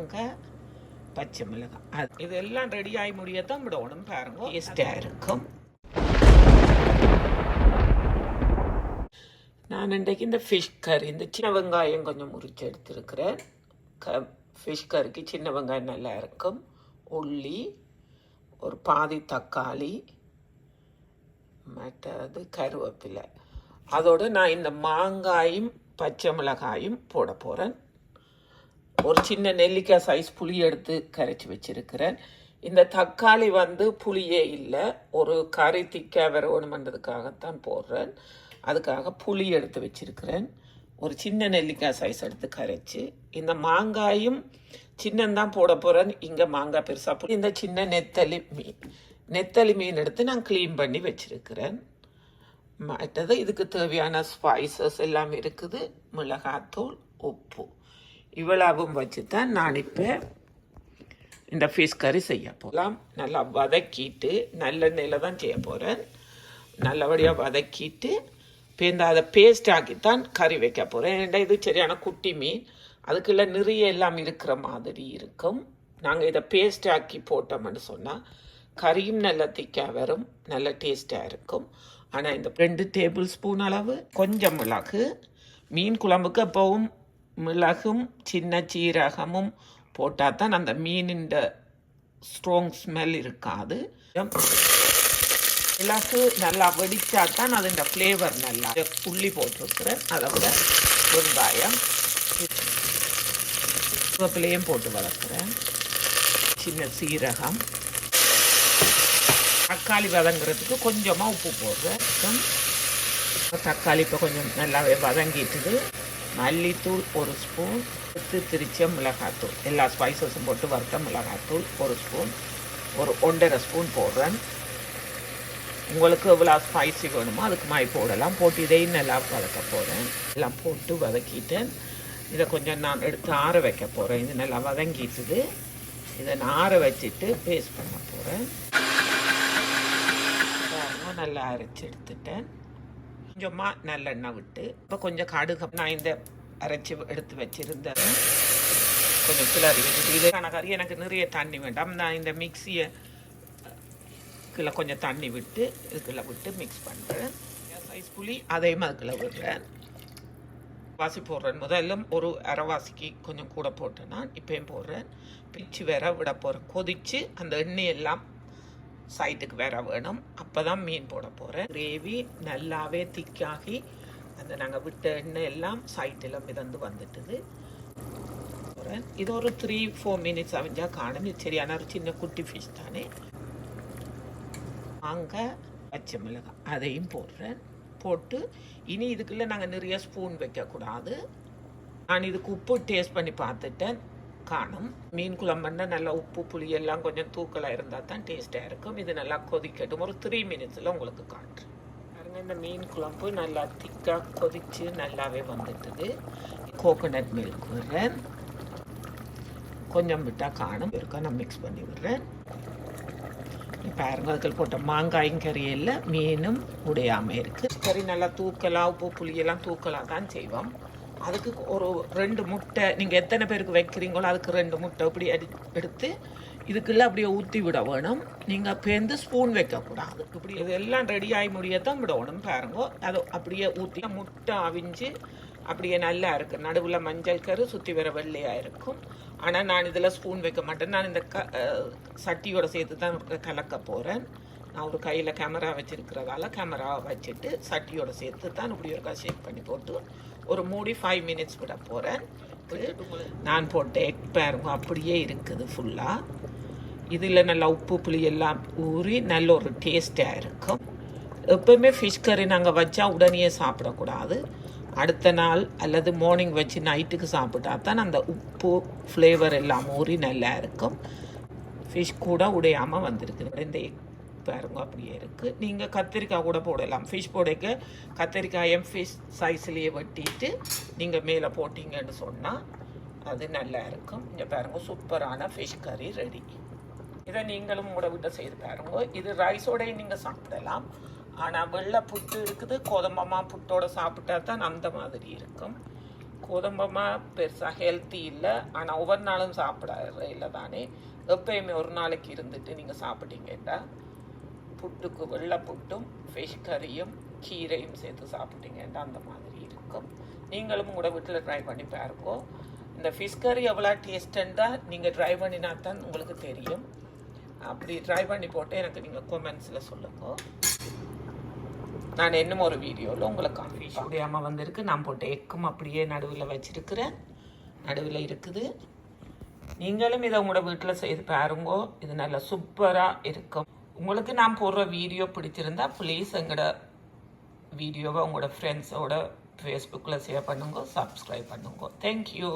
அங்கே பச்சை மிளகாய் அது இதெல்லாம் ரெடி ஆகி முடியத்தான் விடணும் பாருங்க. டேஸ்டாக இருக்கும். நான் இன்றைக்கு இந்த ஃபிஷ் கறி இந்த சின்ன வெங்காயம் கொஞ்சம் முறிச்சு எடுத்துருக்கிறேன். க ஃபிஷ் கறிக்கு சின்ன வெங்காயம் நல்லா இருக்கும். உள்ளி ஒரு பாதி தக்காளி மற்றது கருவேப்பிலை. அதோடு நான் இந்த மாங்காயும் பச்சை மிளகாயும் போட போகிறேன் ஒரு சின்ன நெல்லிக்காய் சைஸ் புளி எடுத்து கரைச்சி வச்சிருக்கிறேன். இந்த தக்காளி வந்து புளியே இல்லை. ஒரு கறி திக்காக வரணுமன்றதுக்காகத்தான் போடுறேன். அதுக்காக புளி எடுத்து வச்சிருக்கிறேன். ஒரு சின்ன நெல்லிக்காய் சைஸ் எடுத்து கரைச்சி. இந்த மாங்காயும் சின்னந்தான் போட போகிறேன் இங்கே மாங்காய் பெருசாக புளி இந்த சின்ன நெத்தலி மீன். நெத்தலி மீன் எடுத்து நான் க்ளீன் பண்ணி வச்சுருக்கிறேன். மற்றது இதுக்கு தேவையான ஸ்பைசஸ் எல்லாம் இருக்குது. மிளகாத்தூள் உப்பு. இவ்வளவும் வச்சு தான் நான் இப்போ இந்த ஃபிஷ் கறி செய்ய போகலாம் நல்லா வதக்கிட்டு நல்லெண்ணெயில் தான் செய்ய போகிறேன் நல்லபடியாக வதக்கிட்டு இப்போ இந்த அதை பேஸ்ட் ஆக்கித்தான் கறி வைக்க போகிறேன் ஏன்னா இது சரியான குட்டி மீன்? அதுக்குள்ள நிறைய எல்லாம் இருக்கிற மாதிரி இருக்கும். நாங்கள் இதை பேஸ்ட் ஆக்கி போட்டோம்னு சொன்னால் கறியும் நல்லா திக்காக வரும் நல்ல டேஸ்ட்டாக இருக்கும். ஆனால் இந்த ரெண்டு டேபிள் ஸ்பூன் அளவு கொஞ்சம் மிளகு மீன் குழம்புக்கு எப்பவும் மிளகும் சின்ன சீரகமும் போட்டால் தான் அந்த மீனின் ஸ்ட்ராங் ஸ்மெல் இருக்காது. மிளகு நல்லா வெடித்தா தான் அதோட ஃப்ளேவர் நல்லா புள்ளி போட்டிருக்கிறேன். அதை விட வெங்காயம் வேப்பிலையும் போட்டு வளர்க்குறேன். சின்ன சீரகம். தக்காளி வதங்குறதுக்கு கொஞ்சமாக உப்பு போடுறேன். தக்காளி இப்போ கொஞ்சம் நல்லாவே வதங்கிட்டுது. மல்லித்தூள் ஒரு ஸ்பூன் பத்து திரிச்ச மிளகாத்தூள். எல்லா ஸ்பைசஸும் போட்டு வறுத்த மிளகாத்தூள் ஒரு ஸ்பூன். ஒரு ஒன்றரை ஸ்பூன் போடுறேன். உங்களுக்கு எவ்வளோ ஸ்பைசி வேணுமோ அதுக்கு மாதிரி போடலாம். போட்டு இதையும் நல்லா வதக்க போகிறேன் எல்லாம் போட்டு வதக்கிட்டேன் இதை கொஞ்சம் நான் எடுத்து ஆற வைக்க போகிறேன் இது நல்லா வதங்கிட்டுது. இதை நான் ஆற வச்சுட்டு பேஸ்ட் பண்ண போகிறேன் நல்லா அரைச்சி எடுத்துட்டேன். கொஞ்சமாக நல்லெண்ணெய் விட்டு இப்போ கொஞ்சம் கடுகு நான் இந்த அரைச்சி எடுத்து வச்சிருந்த கொஞ்சம் கிளறி வச்சுட்டு இதுக்கான கறி எனக்கு நிறைய தண்ணி வேண்டாம். நான் இந்த மிக்சியை இதுக்குள்ள கொஞ்சம் தண்ணி விட்டு இதுக்குள்ள விட்டு மிக்ஸ் பண்ணுறேன் சைஸ் புளி அதையும் அதுக்குள்ளே விடுறேன். வாசி போடுறேன். முதல்ல ஒரு அரைவாசிக்கு கொஞ்சம் கூட போட்டேன் நான் இப்பயும் போடுறேன். பிச்சு வேற விட போகிறேன் கொதித்து அந்த எண்ணெய் எல்லாம் சைட்டுக்கு வேற வேணும். அப்போ தான் மீன் போட போகிறேன் கிரேவி நல்லாவே திக்காகி அந்த நாங்கள் விட்ட எண்ணெய் எல்லாம் சைட்டில் மிதந்து வந்துட்டுது. போகிறேன் இது ஒரு த்ரீ ஃபோர் மினிட்ஸ் அவிஞ்சா காணும். சரியான ஒரு சின்ன குட்டி ஃபிஷ் தானே. அங்கே பச்சை மிளகாய். அதையும் போடுறேன். போட்டு இனி இதுக்குள்ளே நாங்கள் நிறைய ஸ்பூன் வைக்கக்கூடாது. நான் இதுக்கு உப்பு டேஸ்ட் பண்ணி பார்த்துட்டேன். காணும். மீன் குழம்புன்னா நல்லா உப்பு புளி எல்லாம் கொஞ்சம் தூக்கலாக இருந்தால் தான் டேஸ்ட்டாக இருக்கும். இது நல்லா கொதிக்கட்டும். ஒரு த்ரீ மினிட்ஸில் உங்களுக்கு காட்டுறேன். பாருங்கள் இந்த மீன் குழம்பு நல்லா திக்காக கொதித்து நல்லாவே வந்துட்டுது கோகோனட் மில்க் விடுறேன். கொஞ்சம் விட்டால் காணும். இருக்கா நான் மிக்ஸ் பண்ணி விடுறேன். பாருங்க அதுக்கு போட்ட மாங்காயும் கறியில் மீனும் உடையாமல் இருக்குது கறி நல்லா தூக்கலாம் உப்பு புளியெல்லாம் தூக்கலாம் தான் செய்வோம். அதுக்கு ஒரு ரெண்டு முட்டை நீங்கள் எத்தனை பேருக்கு வைக்கிறீங்களோ அதுக்கு ரெண்டு முட்டை அப்படி அடி எடுத்து இதுக்குள்ளே அப்படியே ஊற்றி விட வேணும். நீங்கள் பேர்ந்து ஸ்பூன் வைக்கக்கூடாது. இப்படி இதெல்லாம் ரெடி ஆகி முடியத்தான் விடணும் பாருங்க. அதை அப்படியே ஊற்றி முட்டை அவிஞ்சு அப்படியே நல்லா இருக்குது நடுவில் மஞ்சள் கரு சுற்றி வர வெள்ளையாக இருக்கும். ஆனால் நான் இதில் ஸ்பூன் வைக்க மாட்டேன். நான் இந்த க சட்டியோட சேர்த்து தான் கலக்க போகிறேன் நான் ஒரு கையில் கேமரா வச்சுருக்கிறதால கேமரா வச்சுட்டு சட்டியோட சேர்த்து தான் இப்படி ஒரு ஷேக் பண்ணி போட்டு ஒரு மூடி ஃபைவ் மினிட்ஸ் விட போகிறேன் நான் போட்ட எக் பாருங்க அப்படியே இருக்குது ஃபுல்லாக இதில் நல்லா உப்பு புளி எல்லாம் ஊறி நல்ல ஒரு டேஸ்ட்டாக இருக்கும். எப்பவுமே ஃபிஷ் கறி நாங்கள் வச்சா உடனே சாப்பிடக்கூடாது. அடுத்த நாள் அல்லது மார்னிங் வச்சு நைட்டுக்கு சாப்பிட்டா தான் அந்த உப்பு ஃப்ளேவர் எல்லாம் ஊறி நல்லா இருக்கும். ஃபிஷ் கூட உடையாமல் வந்திருக்கு இந்த egg பாருங்க அப்படியே இருக்குது நீங்கள் கத்திரிக்காய் கூட போடலாம். ஃபிஷ் போடைக்க. கத்திரிக்காயும் ஃபிஷ் சைஸ்லேயே வெட்டிட்டு நீங்கள் மேலே போட்டிங்கன்னு சொன்னால் அது நல்லா இருக்கும். இங்கே பாருங்க சூப்பரான ஃபிஷ் கறி ரெடி இதை நீங்களும் உங்களோட விட்டு செய்து பாருங்க. இது ரைஸோடய நீங்கள் சாப்பிடலாம். ஆனால் வெள்ளை புட்டு இருக்குது. கோதம்பமா புட்டோட சாப்பிட்டா தான் அந்த மாதிரி இருக்கும். கோதம்பமா பெருசாக ஹெல்த்தி இல்லை. ஆனால் ஒவ்வொரு நாளும் சாப்பிட இல்லை தானே. எப்பயுமே ஒரு நாளைக்கு இருந்துட்டு நீங்கள் சாப்பிட்டீங்கன்னா புட்டுக்கு வெள்ளை புட்டும் ஃபிஷ் கறியும் கீரையும் சேர்த்து சாப்பிட்டீங்கன்னா அந்த மாதிரி இருக்கும். நீங்களும் உங்களோட வீட்டில் ட்ரை பண்ணி பாருங்க. இந்த ஃபிஷ் கறி எவ்வளோ டேஸ்ட்டுன்றா நீங்கள் ட்ரை பண்ணினா தான் உங்களுக்கு தெரியும். அப்படி ட்ரை பண்ணி போட்டு எனக்கு நீங்கள் கொமெண்ட்ஸில் சொல்லுங்க. நான் இன்னும் ஒரு வீடியோவில் உங்களுக்கு ஃபிஷ் உடையாமல் வந்திருக்கு. நான் போட்ட எக்கும் அப்படியே நடுவில் வச்சுருக்கிறேன். நடுவில் இருக்குது. நீங்களும் இதை உங்களோட வீட்டில் செய்து பாருங்கோ. இது நல்லா சூப்பராக இருக்கும். உங்களுக்கு நான் போடுற வீடியோ பிடிச்சிருந்தா ப்ளீஸ் எங்களோட வீடியோவை உங்களோட ஃப்ரெண்ட்ஸோட ஃபேஸ்புக்கில் ஷேர் பண்ணுங்க சப்ஸ்கிரைப் பண்ணுங்க. தேங்க்யூ